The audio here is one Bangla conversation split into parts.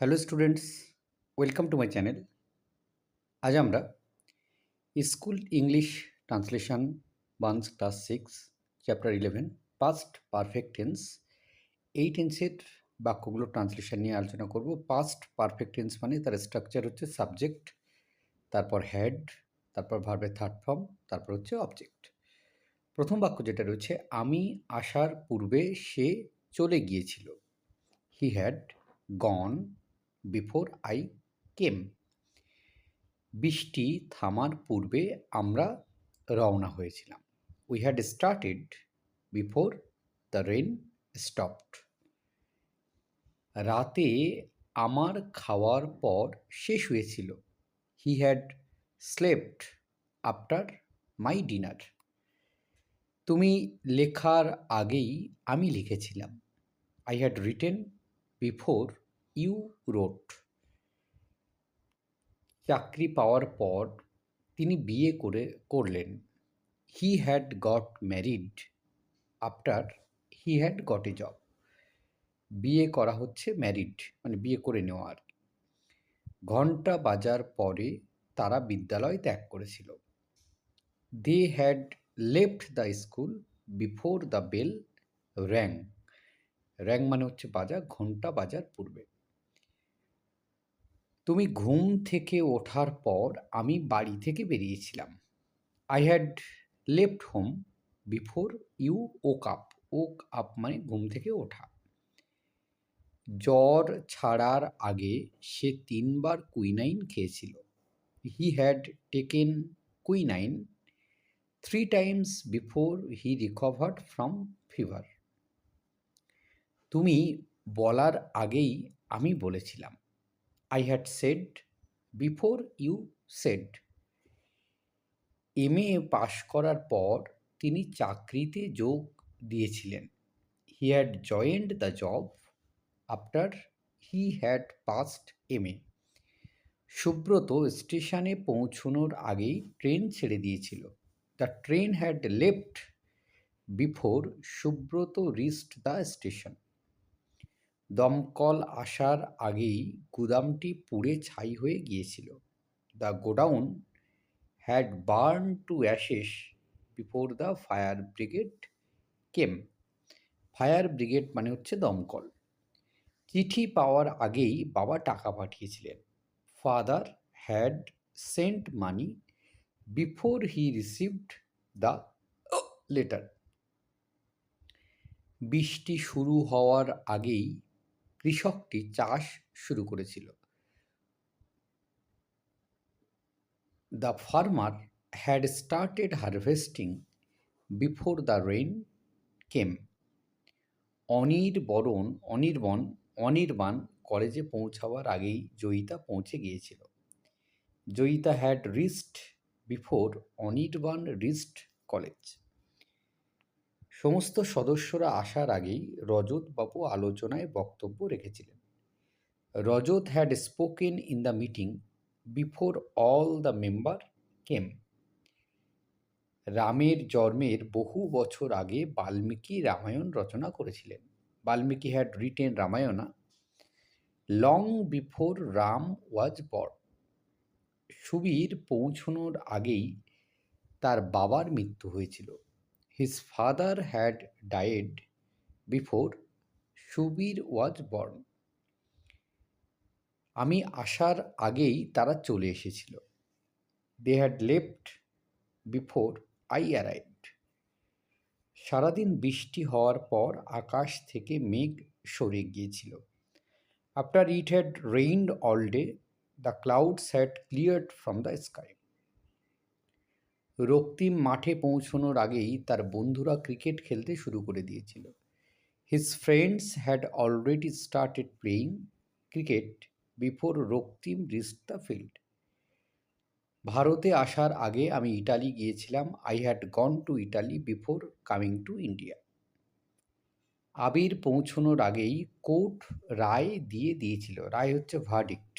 Hello students welcome to my channel আজ আমরা school English translation once class six chapter eleven past perfect tense এই টেন্সের বাক্যগুলো ট্রান্সলেশন নিয়ে আলোচনা করব। পাস্ট পারফেক্ট টেন্স মানে তার স্ট্রাকচার হচ্ছে সাবজেক্ট তারপর হেড তারপর ভার্বের থার্ড ফর্ম তারপর হচ্ছে অবজেক্ট প্রথম বাক্য যেটা রয়েছে, আমি আসার পূর্বে সে চলে গিয়েছিল। He had gone before I came. বৃষ্টি থামার পূর্বে আমরা রওনা হয়েছিলাম। We had started before the rain stopped রাতে আমার খাওয়ার পর শেষ হয়েছিল। He had slept after my dinner তুমি লেখার আগেই আমি লিখেছিলাম। I had written before you wrote চাকরি পাওয়ার পর তিনি বিয়ে করে করলেন। He had got married after he had got a job বিয়ে করা হচ্ছে ম্যারিড মানে বিয়ে করে নেওয়া আর ঘণ্টা বাজার পরে তারা বিদ্যালয় ত্যাগ করেছিল। They had left the school before the bell rang rang মানে হচ্ছে বাজার ঘণ্টা বাজার পূর্বে। তুমি ঘুম থেকে ওঠার পর আমি বাড়ি থেকে বেরিয়েছিলাম। I had left home before you woke up woke up মানে ঘুম থেকে ওঠা। জ্বর ছাড়ার আগে সে তিনবার কুইনাইন খেয়েছিল। He had taken quinine three times before he recovered from fever তুমি বলার আগেই আমি বলেছিলাম I had said before you said M A পাশ করার পর তিনি চাকরিতে যোগ দিয়েছিলেন। He had joined the job after he had passed M A Subrata স্টেশনে পৌঁছনোর আগেই ট্রেন ছেড়ে দিয়েছিল। The train had left before Subrata reached the station দমকল আসার আগেই গুদামটি পুড়ে ছাই হয়ে গিয়েছিল। The godown had burn to ashes before the fire brigade came fire brigade মানে হচ্ছে দমকল। চিঠি পাওয়ার আগেই বাবা টাকা পাঠিয়েছিলেন। Father had sent money before he received the letter বৃষ্টি শুরু হওয়ার আগেই কৃষকটি চাষ শুরু করেছিল। The farmer had started harvesting before the rain came Anirban Anirban Anirban কলেজে পৌঁছাবার আগেই জয়িতা পৌঁছে গিয়েছিল। Joyita had reached before Anirban reached college সমস্ত সদস্যরা আসার আগেই রজতবাবু আলোচনায় বক্তব্য রেখেছিলেন। Rajat had spoken in the meeting before all the member came রামের জন্মের বহু বছর আগে বাল্মীকি রামায়ণ রচনা করেছিলেন। Valmiki had written Ramayana long before Ram was born Subir পৌঁছনোর আগেই তার বাবার মৃত্যু হয়েছিল। His father had died before Subir was born আমি আসার আগেই তারা চলে এসেছিল। They had left before I arrived সারাদিন বৃষ্টি হওয়ার পর আকাশ থেকে মেঘ সরে গিয়েছিল। After it had rained all day the clouds had cleared from the sky Raktim মাঠে পৌঁছনোর আগেই তার বন্ধুরা ক্রিকেট খেলতে শুরু করে দিয়েছিল। His friends had already started playing cricket before Raktim reached the field. ভারতে আসার আগে আমি ইটালি গিয়েছিলাম। I had gone to Italy before coming to India Abir পৌঁছনোর আগেই কোর্ট রায় দিয়ে দিয়েছিল। রায় হচ্ছে verdict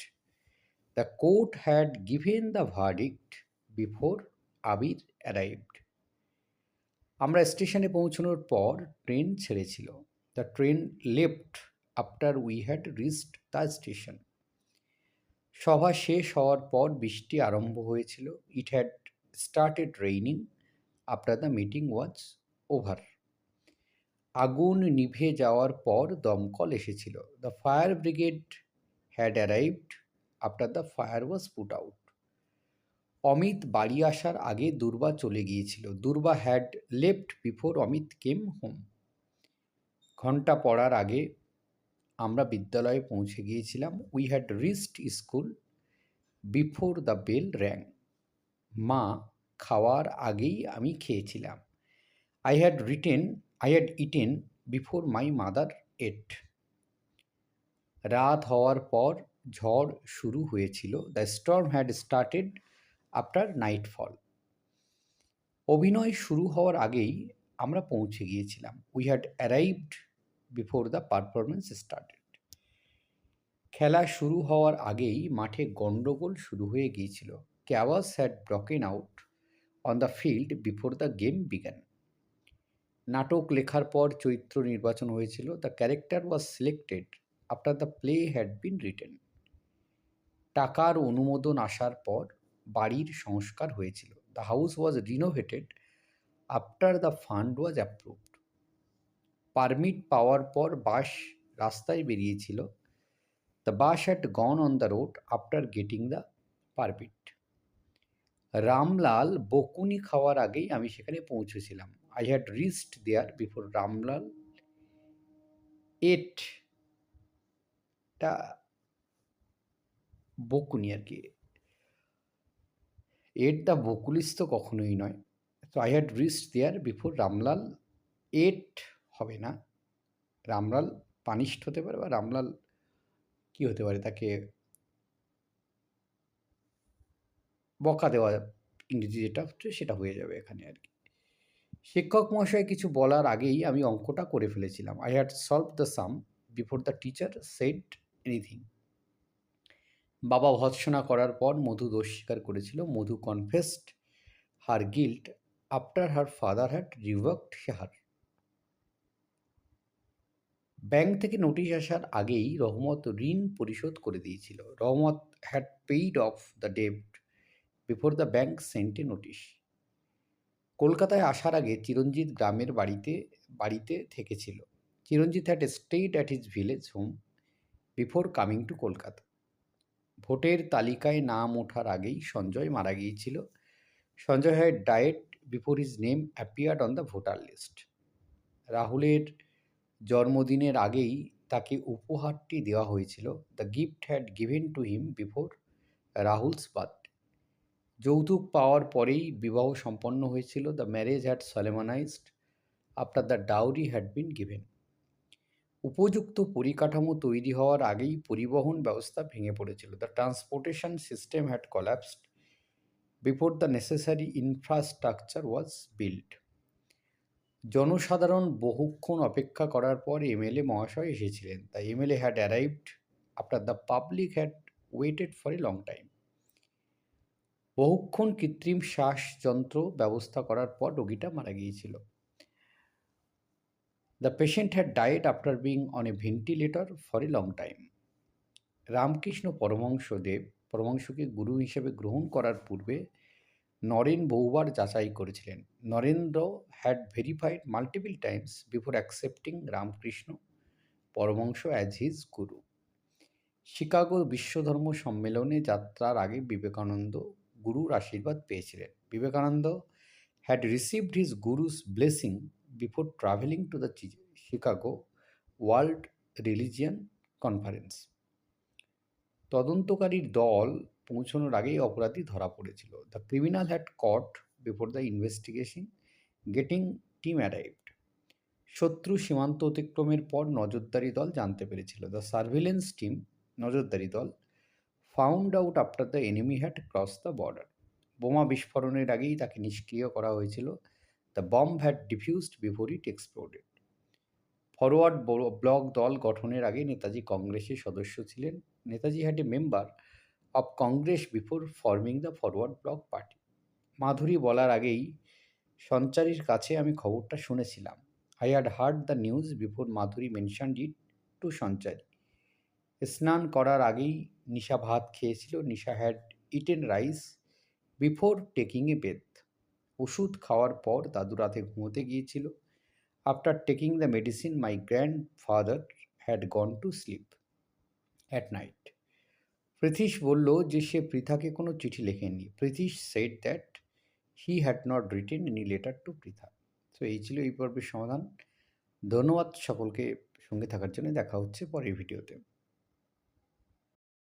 the court had given the verdict before Abir arrived আমরা স্টেশনে পৌঁছানোর পর ট্রেন ছেড়েছিল। The train left after we had reached the station সভা শেষ হওয়ার পর বৃষ্টি আরম্ভ হয়েছিল। It had started raining after the meeting was over আগুন নিভে যাওয়ার পর দমকল এসেছিল। The fire brigade had arrived after the fire was put out Amit বাড়ি আসার আগে দুর্বা চলে গিয়েছিল। Durba had left before Amit came home ঘণ্টা পড়ার আগে আমরা বিদ্যালয়ে পৌঁছে গিয়েছিলাম। We had reached school before the bell rang মা খাওয়ার আগেই আমি খেয়েছিলাম। I had written I had eaten before my mother ate রাত হওয়ার পর ঝড় শুরু হয়েছিল। The storm had started after nightfall অভিনয় শুরু হওয়ার আগেই আমরা পৌঁছে গিয়েছিলাম। We had arrived before the performance started খেলা শুরু হওয়ার আগেই মাঠে গণ্ডগোল শুরু হয়ে গিয়েছিল। Chaos had broken out on the field before the game began নাটক লেখার পর চরিত্র নির্বাচন হয়েছিল। The character was selected after the play had been written টাকার অনুমোদন আসার পর বাড়ির সংস্কার হয়েছিল। The house was renovated after the fund was approved permit পাওয়ার পর বাস রাস্তায় বেরিয়েছিল। The bus had gone on the road after getting the permit Ramlal বকুনি খাওয়ার আগেই আমি সেখানে পৌঁছেছিলাম। I had reached there before Ramlal ate টা বকুনি আর কি। এট দ্য বকুলিস তো কখনোই নয়। তো I had reached there before Ramlal ate হবে না। রামলাল পানিশড হতে পারে বা রামলাল কি হতে পারে তাকে বকা দেওয়া ইংরেজি যেটা হচ্ছে সেটা হয়ে যাবে এখানে আর কি। শিক্ষক মহাশয় কিছু বলার আগেই আমি অঙ্কটা করে ফেলেছিলাম। I had solve the sum before the teacher said anything বাবা ভৎসনা করার পর মধু দোষ স্বীকার করেছিল। Madhu confessed her guilt after her father had rebuked her bank থেকে নোটিশ আসার আগেই রহমত ঋণ পরিশোধ করে দিয়েছিল। Rahmat had paid off the debt before the bank sent notice কলকাতায় আসার আগে চিরঞ্জিত গ্রামের বাড়িতে বাড়িতে থেকেছিল। Chiranjit had stayed at his village home before coming to Kolkata. ভোটের তালিকায় নাম ওঠার আগেই সঞ্জয় মারা গিয়েছিল। Sanjay had died before his name appeared on the voter list. রাহুলের জন্মদিনের আগেই তাকে উপহারটি দেওয়া হয়েছিল। The gift had given to him before Rahul's birthday যৌতুক পাওয়ার পরেই বিবাহ সম্পন্ন হয়েছিল। The marriage had solemnized after the dowry had been given. উপযুক্ত পরিকাঠামো তৈরি হওয়ার আগেই পরিবহন ব্যবস্থা ভেঙে পড়েছিল। The transportation system had collapsed before the necessary infrastructure was build জনসাধারণ বহুক্ষণ অপেক্ষা করার পর এমএলএ মহাশয় এসেছিলেন। The MLA had arrived after the public had waited for a long time বহুক্ষণ কৃত্রিম শ্বাস যন্ত্র ব্যবস্থা করার পর রোগীটা মারা গিয়েছিল। The patient had died after being on a ventilator for a long time Ramakrishna Paramahansadev পরমহংসকে গুরু হিসেবে গ্রহণ করার পূর্বে নরেন বহুবার যাচাই করেছিলেন। Narendra had verified multiple times before accepting Ramakrishna Paramhans as his guru Chicago বিশ্বধর্ম সম্মেলনে যাত্রার আগে বিবেকানন্দ গুরুর আশীর্বাদ পেয়েছিলেন। Vivekananda had received his guru's blessing before travelling to the Chicago world religion conference তদন্তকারীর দল পৌঁছানোর আগেই অপরাধী ধরা পড়েছিল। The criminal had caught before the investigation getting team arrived শত্রু সীমান্ত অতিক্রমের পর নজরদারি দল জানতে পেরেছিল। দ্য সার্ভিলেন্স টিম নজরদারি দল found out after the enemy had cross the border বোমা বিস্ফোরণের আগেই তাকে নিষ্ক্রিয় করা হয়েছিল। The bomb had defused before it exploded Forward Bloc দল গঠনের আগে নেতাজি কংগ্রেসের সদস্য ছিলেন। Netaji had a member of Congress before forming the Forward Bloc party Madhuri বলার আগেই সঞ্চারীর কাছে আমি খবরটা শুনেছিলাম। I had heard the news before Madhuri mention it to Sanchari. স্নান করার আগেই নিশা ভাত খেয়েছিল। Nisha had eaten rice before taking a bath ওষুধ খাওয়ার পর দাদু রাতে ঘুমোতে গিয়েছিল। After taking the medicine my grandfather had gone to sleep at night Pritish বলল যে সে পৃথাকে কোনো চিঠি লেখেনি Pritish said that he had not written any letter to Pritha তো এই ছিল এই পর্বের সমাধান। ধন্যবাদ সকলকে সঙ্গে থাকার জন্য। দেখা হচ্ছে পরের ভিডিওতে।